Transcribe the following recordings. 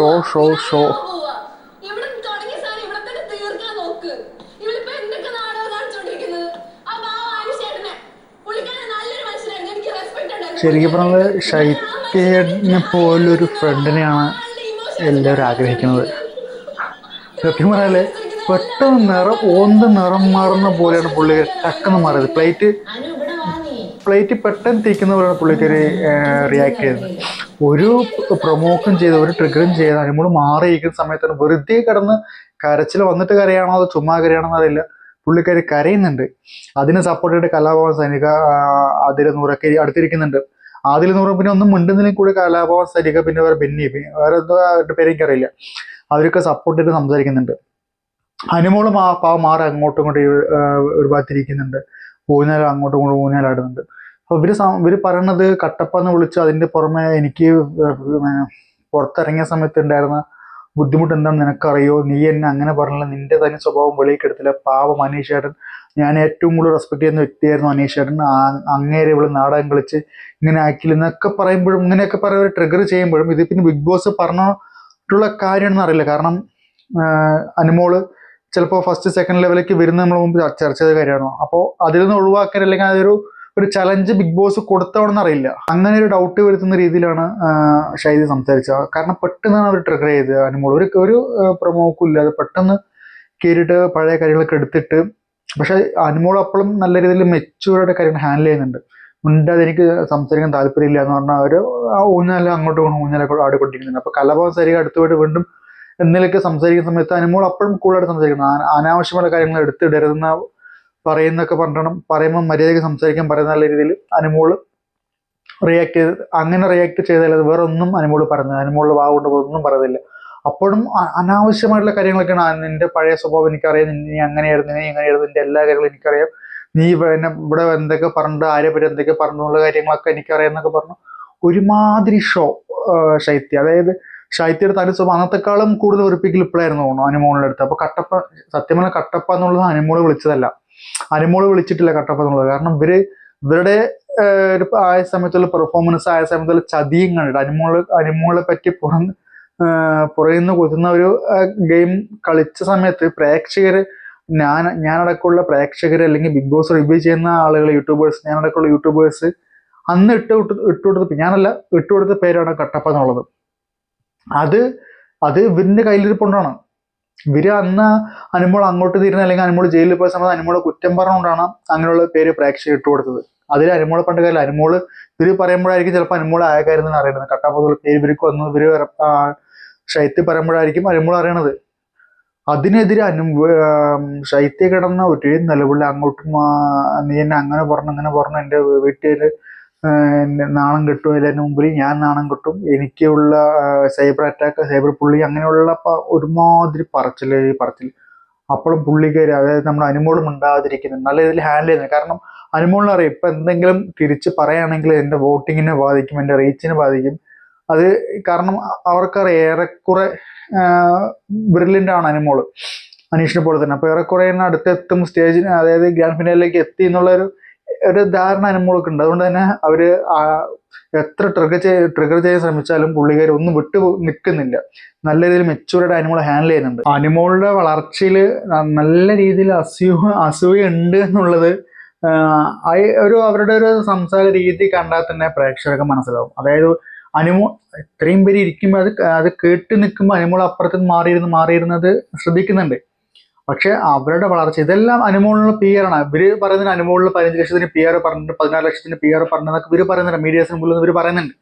Show show show ശരിക്കും പറഞ്ഞത് ശൈത്യനെ പോലൊരു ഫ്രണ്ടിനെയാണ് എല്ലാവരും ആഗ്രഹിക്കുന്നത്. സത്യം പറഞ്ഞാൽ പെട്ടെന്ന് നിറം ഓന്ത് നിറം മാറുന്ന പോലെയാണ് പുള്ളി ടക്കെന്ന് മാറിയത്. പ്ലേറ്റ് പ്ലേറ്റ് പെട്ടെന്ന് തീക്കുന്ന പോലെയാണ് പുള്ളിക്കൊരു റിയാക്ട് ചെയ്തത്. ഒരു പ്രൊമോക്കും ചെയ്ത് ഒരു ട്രിഗറും ചെയ്ത് അനുമോൾ മാറിയിരിക്കുന്ന സമയത്താണ് വെറുതെ കിടന്ന് കരച്ചിൽ വന്നിട്ട് കരയാണോ അതോ ചുമ്മാ കരയാണോ എന്നറിയില്ല. പുള്ളിക്കാരി കരയുന്നുണ്ട്. അതിന് സപ്പോർട്ട് ചെയ്ത് കലാഭവൻ സൈനിക അതിൽ നൂറൊക്കെ അടുത്തിരിക്കുന്നുണ്ട്. അതിൽ നൂറ് പിന്നെ ഒന്നും മിണ്ടുന്നതിലും കൂടി കലാഭവൻ സൈനിക പിന്നെ വേറെ ബെന്നി വേറെ എന്തോ അവരുടെ അറിയില്ല അവരൊക്കെ സപ്പോർട്ട് ചെയ്ത് സംസാരിക്കുന്നുണ്ട്. അനുമോളും ആ പാവം മാറി അങ്ങോട്ടും ഇങ്ങോട്ടും ഒരു ഭാഗത്തിരിക്കുന്നുണ്ട്. ഊഞ്ഞാൽ അങ്ങോട്ടും ഇങ്ങോട്ടും ഊഞ്ഞാലാടുന്നുണ്ട്. അപ്പൊ ഇവർ ഇവർ പറയണത് കട്ടപ്പ എന്ന് വിളിച്ച് അതിന്റെ പുറമെ എനിക്ക് പുറത്തിറങ്ങിയ സമയത്ത് ഉണ്ടായിരുന്ന ബുദ്ധിമുട്ട് എന്താണെന്ന് നിനക്കറിയോ? നീ എന്നെ അങ്ങനെ പറഞ്ഞില്ല. നിന്റെ തന്നെ സ്വഭാവം വെളിയിൽ എടുത്തില്ല. പാവം മനീഷേട്ടൻ ഞാൻ ഏറ്റവും കൂടുതൽ റെസ്പെക്ട് ചെയ്യുന്ന വ്യക്തിയായിരുന്നു ആ- അങ്ങേരെ ഇവൾ നാടകം കളിച്ച് ഇങ്ങനെ ആക്കില്ല എന്നൊക്കെ പറയുമ്പോഴും ഇങ്ങനെയൊക്കെ പറയുക ട്രിഗർ ചെയ്യുമ്പോഴും ഇത് പിന്നെ ബിഗ് ബോസ് പറഞ്ഞിട്ടുള്ള കാര്യമാണെന്ന് അറിയില്ല. കാരണം അനുമോൾ ചിലപ്പോൾ ഫസ്റ്റ് സെക്കൻഡ് ലെവലിലേക്ക് വരുന്ന നമ്മൾ മുമ്പ് ചർച്ച ചെയ്ത കാര്യമാണോ അപ്പോൾ അതിൽ നിന്ന് ഒഴിവാക്കാൻ അല്ലെങ്കിൽ അതൊരു ഒരു ചലഞ്ച് ബിഗ് ബോസ് കൊടുത്തവണെന്ന് അറിയില്ല. അങ്ങനെ ഒരു ഡൗട്ട് വരുത്തുന്ന രീതിയിലാണ് ഷൈദി സംസാരിച്ചത്. കാരണം പെട്ടെന്നാണ് അവർ ട്രിഗർ ചെയ്തത്. അനുമോൾ ഒരു ഒരു പ്രൊമോക്കും ഇല്ലാതെ പെട്ടെന്ന് കയറിയിട്ട് പഴയ കാര്യങ്ങളൊക്കെ എടുത്തിട്ട് പക്ഷെ അനുമോൾ അപ്പോഴും നല്ല രീതിയിൽ മെച്ചൂർഡ് കാര്യങ്ങൾ ഹാൻഡിൽ ചെയ്യുന്നുണ്ട്. മുണ്ടാതെ എനിക്ക് സംസാരിക്കാൻ താല്പര്യമില്ല എന്ന് പറഞ്ഞാൽ ആ ഊഞ്ഞാല അങ്ങോട്ട് പോകണം ഊഞ്ഞാലൊക്കെ ആടിക്കൊണ്ടിരിക്കുന്നുണ്ട്. അപ്പൊ കലാഭവൻ സരിക അടുത്തുപോയിട്ട് വീണ്ടും എന്തെങ്കിലുമൊക്കെ സംസാരിക്കുന്ന സമയത്ത് അനുമോൾ അപ്പോഴും കൂടുതലായിട്ട് സംസാരിക്കണം ആ- അനാവശ്യമായ കാര്യങ്ങൾ എടുത്തിടരുതെന്ന പറയുന്നൊക്കെ പറഞ്ഞണം പറയുമ്പോൾ മര്യാദയ്ക്ക് സംസാരിക്കാൻ പറയുന്ന നല്ല രീതിയിൽ അനുമോൾ റിയാക്ട് ചെയ്ത് അങ്ങനെ റിയാക്ട് ചെയ്താൽ അത് വേറെ ഒന്നും അനുമോൾ പറഞ്ഞു അനുമോൾ വാവുകൊണ്ട് ഒന്നും പറയുന്നില്ല. അപ്പോഴും അനാവശ്യമായിട്ടുള്ള കാര്യങ്ങളൊക്കെയാണ്. നിന്റെ പഴയ സ്വഭാവം എനിക്കറിയാം. നീ അങ്ങനെയായിരുന്നു നീ എങ്ങനെയായിരുന്നു നിന്റെ എല്ലാ കാര്യങ്ങളും എനിക്കറിയാം. നീ എന്നെ ഇവിടെ എന്തൊക്കെ പറഞ്ഞിട്ട് ആരെ പറ്റി എന്തൊക്കെ പറഞ്ഞു എന്നുള്ള കാര്യങ്ങളൊക്കെ എനിക്കറിയാം എന്നൊക്കെ പറഞ്ഞു. ഒരുമാതിരി ഷോ ശൈത്യ. അതായത് ശൈത്യയുടെ തനി സ്വഭാവം അന്നത്തെക്കാളും കൂടുതൽ ഉറപ്പിക്കൽ ഇപ്പോഴായിരുന്നു തോന്നുന്നു അനുമോളിന്റെ അടുത്ത്. അപ്പൊ കട്ടപ്പ സത്യം പറഞ്ഞാൽ കട്ടപ്പ എന്നുള്ളത് അനുമോൾ വിളിച്ചതല്ല. അനുമോൾ വിളിച്ചിട്ടില്ല കട്ടപ്പ എന്നുള്ളത്. കാരണം ഇവർ ഇവരുടെ ആയ സമയത്തുള്ള പെർഫോമൻസ് ആയ സമയത്തുള്ള ചതിയും കണ്ടിട്ട് അനുമോൾ അനുമോളെ പറ്റി പുറം പുറയുന്ന കൊതുന്ന ഒരു ഗെയിം കളിച്ച സമയത്ത് പ്രേക്ഷകര് ഞാൻ ഞാനടക്കമുള്ള പ്രേക്ഷകർ അല്ലെങ്കിൽ ബിഗ് ബോസ് റിവ്യൂ ചെയ്യുന്ന ആളുകൾ യൂട്യൂബേഴ്സ് ഞാനടക്കമുള്ള യൂട്യൂബേഴ്സ് അന്ന് ഇട്ട് വിട്ട് ഇട്ടുകൊടുത്ത ഞാനല്ല ഇട്ടുകൊടുത്ത പേരാണ് കട്ടപ്പ എന്നുള്ളത്. അത് അത് ഇവരിന്റെ കയ്യിലിരിപ്പുണ്ടാണ്. ഇവർ അന്ന് അനുമോൾ അങ്ങോട്ട് തിരിഞ്ഞ അല്ലെങ്കിൽ അനുമോൾ ജയിലിൽ പോയ സമയത്ത് അനുമോളെ കുറ്റം പറഞ്ഞുകൊണ്ടാണ് അങ്ങനെയുള്ള പേര് പ്രേക്ഷകർ ഇട്ട് കൊടുത്തത്. അതിൽ അനുമോളെ പണ്ട് കാര്യം അനുമോൾ ഇവർ പറയുമ്പോഴായിരിക്കും ചിലപ്പോൾ അനുമോൾ ആയക്കാരെന്ന് അറിയണത്. കട്ടാപ്പതുള്ള പേര് ഇവർക്ക് വന്നു ഇവർ ശൈത്യം പറയുമ്പോഴായിരിക്കും അനുമോൾ അറിയണത്. അതിനെതിരെ അനു ശൈത്യ കിടന്ന ഒരു നിലവിളി അങ്ങോട്ടും നീ എന്നെ അങ്ങനെ പറഞ്ഞു അങ്ങനെ പറഞ്ഞു എന്റെ വീട്ടിൽ നാണം കിട്ടും അതിന് മുമ്പിൽ. ഞാൻ നാണം കിട്ടും. എനിക്കുള്ള സൈബർ അറ്റാക്ക് സൈബർ പുള്ളി അങ്ങനെയുള്ള ഒരുമാതിരി പറച്ചിൽ. പറച്ചിൽ അപ്പോഴും പുള്ളിക്കാരി അതായത് നമ്മുടെ അനുമോളും ഉണ്ടാകാതിരിക്കുന്നത് നല്ല രീതിയിൽ ഹാൻഡിൽ ചെയ്യുന്നത് കാരണം അനുമോളിന് അറിയാം ഇപ്പം എന്തെങ്കിലും തിരിച്ച് പറയുകയാണെങ്കിൽ എന്റെ വോട്ടിങ്ങിനെ ബാധിക്കും എന്റെ റീച്ചിനെ ബാധിക്കും. അത് കാരണം അവർക്കറിയാം ഏറെക്കുറെ ബ്രില്യന്റ് ആണ് അനുമോൾ. അനീഷിനെ പോലെ തന്നെ. അപ്പോൾ ഏറെക്കുറെ തന്നെ അടുത്തെത്തും സ്റ്റേജിന് അതായത് ഗ്രാൻഡ് ഫിനാലിലേക്ക് എത്തി എന്നുള്ള ഒരു ധാരണ അനുഭവമൊക്കെ ഉണ്ട്. അതുകൊണ്ട് തന്നെ അവർ ആ എത്ര ട്രിഗർ ചെയ്ത് ട്രിഗർ ചെയ്യാൻ ശ്രമിച്ചാലും പുള്ളിക്കാർ ഒന്നും വിട്ടു നിൽക്കുന്നില്ല നല്ല രീതിയിൽ മെച്ചൂർഡ് അനിമോളെ ഹാൻഡിൽ ചെയ്യുന്നുണ്ട്. അനിമോളുടെ വളർച്ചയിൽ നല്ല രീതിയിൽ അസൂയ അസൂയ ഉണ്ട് എന്നുള്ളത് ഒരു അവരുടെ ഒരു സംസാര രീതി കണ്ടാൽ തന്നെ പ്രേക്ഷകർക്ക് മനസ്സിലാവും. അതായത് അനുമോ ഇത്രയും പേര് ഇരിക്കുമ്പോൾ അത് അത് കേട്ട് നിൽക്കുമ്പോൾ അനുമോൾ അപ്പുറത്ത് മാറിയിരുന്ന് മാറിയിരുന്നത് ശ്രദ്ധിക്കുന്നുണ്ട്. പക്ഷെ അവരുടെ വളർച്ച ഇതെല്ലാം അനുമോളിനുള്ള പി ആർ ആണ്. ഇവർ പറയുന്നത് അനുമോളിൽ പതിനഞ്ച് ലക്ഷത്തിന് പി ആർ പറഞ്ഞിട്ട് പതിനാറ് ലക്ഷത്തിന് പി ആർ പറഞ്ഞതൊക്കെ ഇവർ പറയുന്നുണ്ട്. മീഡിയസിന് മുമ്പിൽ ഇവർ പറയുന്നുണ്ട്.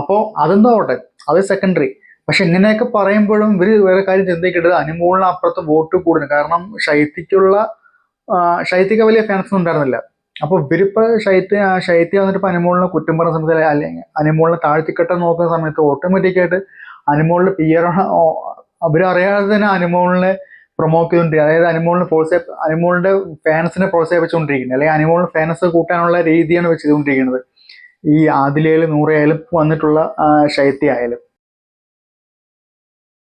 അപ്പോൾ അതെന്തോ ആവട്ടെ അത് സെക്കൻഡറി പക്ഷെ ഇങ്ങനെയൊക്കെ പറയുമ്പോഴും ഇവർ വേറെ കാര്യം ചിന്തിക്കേണ്ടത് അനുമോളിന് അപ്പുറത്ത് വോട്ട് കൂടുന്നു. കാരണം ശൈത്യക്കുള്ള ശൈത്യക്ക് വലിയ ഫാൻസ് ഒന്നും ഉണ്ടായിരുന്നില്ല. അപ്പൊ ഇവരിപ്പോ ശൈത്യ ശൈത്യ വന്നിട്ട് ഇപ്പോൾ അനുമോളിനെ കുറ്റം പറഞ്ഞ സമയത്ത് അല്ലെങ്കിൽ അനുമോളിനെ താഴ്ത്തിക്കെട്ടാൻ നോക്കുന്ന സമയത്ത് ഓട്ടോമാറ്റിക്കായിട്ട് അനുമോളിന്റെ പി ആർ അവരറിയാതെ തന്നെ അനുമോളിനെ ചെയ്തുകൊണ്ടിരിക്കുന്നത് അതായത് അനുമോളിന് പ്രോത്സാഹ അനുമോളിന്റെ ഫാൻസിനെ പ്രോത്സാഹിപ്പിച്ചുകൊണ്ടിരിക്കുന്നത് അല്ലെങ്കിൽ അനുമോളിന് ഫാൻസ് കൂട്ടാനുള്ള രീതിയാണ് വെച്ച് ചെയ്തുകൊണ്ടിരിക്കുന്നത്. ഈ ആദിലയായാലും നൂറയായാലും വന്നിട്ടുള്ള ശൈത്യ ആയാലും